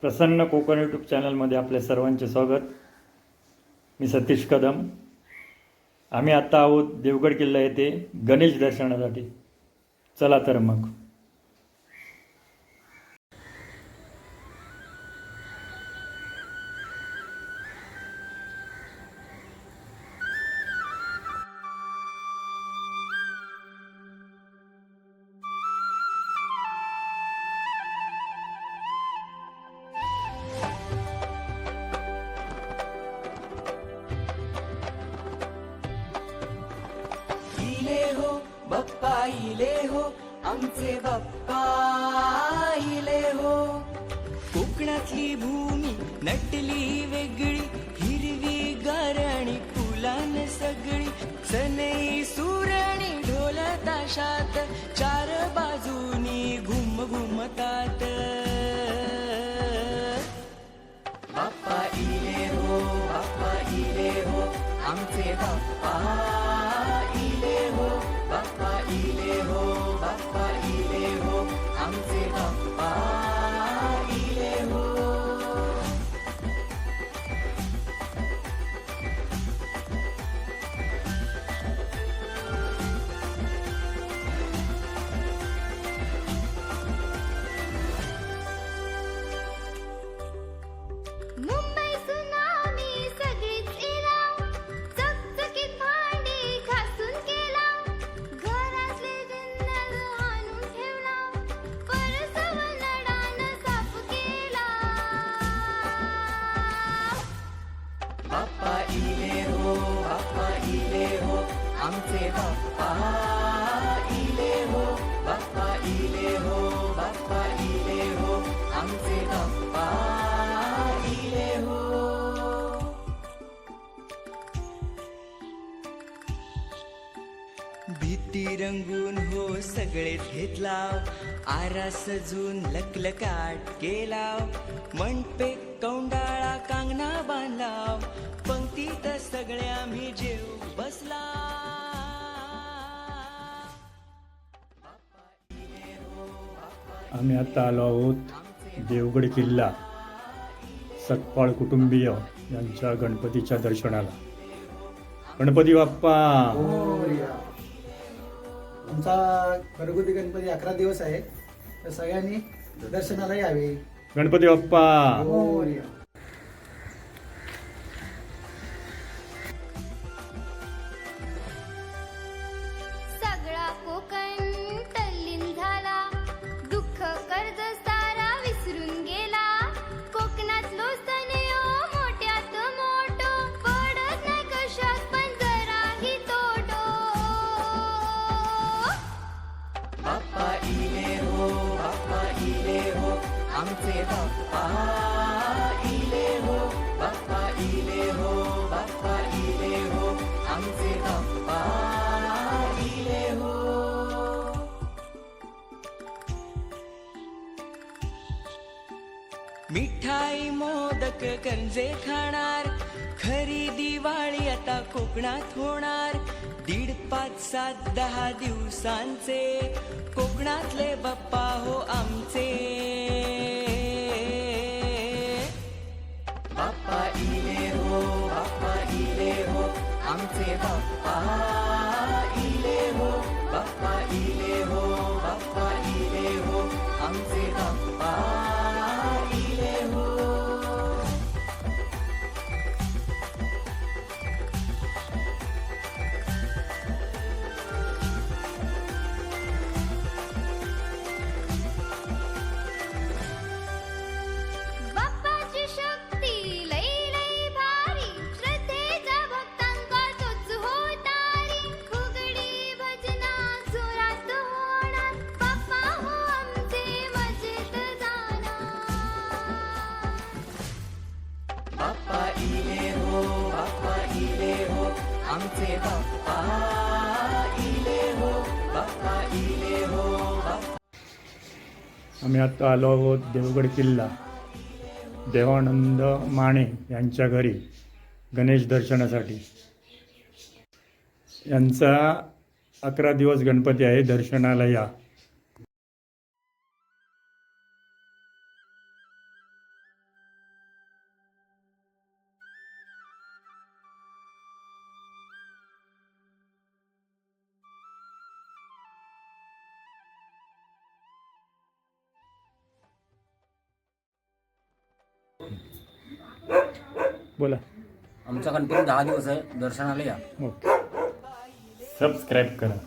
प्रसन्न Konkan YouTube चॅनलमध्ये आपल्या सर्वांचे स्वागत. मी सतीश कदम. आम्ही आत्ता आहोत देवगड किल्ला येथे गणेश दर्शनासाठी. चला तर मग. बप्पा इले हो आमचे बाप्पा इले हो. कोकणातली भूमी नटली वेगळी हिरवी गारणी फुलान सगळी. सनई सुरणी ढोल ताशात चार बाजूनी घुम घुमतात मुंबई सुनामी सगळीच इराव. चकचकीत भांडी घासून केला घरातले जिन्नस आणून ठेवला परसव साफ केला बाप्पा इले हो बाप्पा इले हो आमचे बाप्पा. भीती रंगून हो सगळेच घेतलाव. आरा सजून लकलकाट केला मंडपे कौंडाळा कांगणा बांधला पंक्तीत सगळे आम्ही जेव बसला. आम्ही आता आलो आहोत देवगड किल्ला सतपाळ कुटुंबीय यांच्या गणपतीच्या दर्शनाला. गणपती बाप्पा! आमचा घरगुती गणपती अकरा दिवस आहे. तर सगळ्यांनी दर्शनाला यावे. गणपती बाप्पा. मोरया. आमचे बाप्पा इले हो बाप्पा इले हो बाप्पा इले हो आमचे बाप्पा इले हो मिठाई मोदक कंजे खाणार खरी दिवाळी आता कोकणात होणार. दीड पाच सात दहा दिवसांचे. कोकणातले बाप्पा हो आमचे. बाप्पा इले हो बाप्पा इले हो आमचे बाप्पा इले हो बाप्पा इले हो बाप्पा आमचे बाप्पा इले हो बाप्पा इले हो आम्ही आत्ता आलो आहोत देवगड किल्ला. देवानंद माने यांच्या घरी गणेश दर्शनासाठी. यांचा अकरा दिवस गणपती आहे दर्शनाला या. बोला. आमचा गणपती दहा दिवस आहे. दर्शनाला या. ओके सबस्क्राईब करा.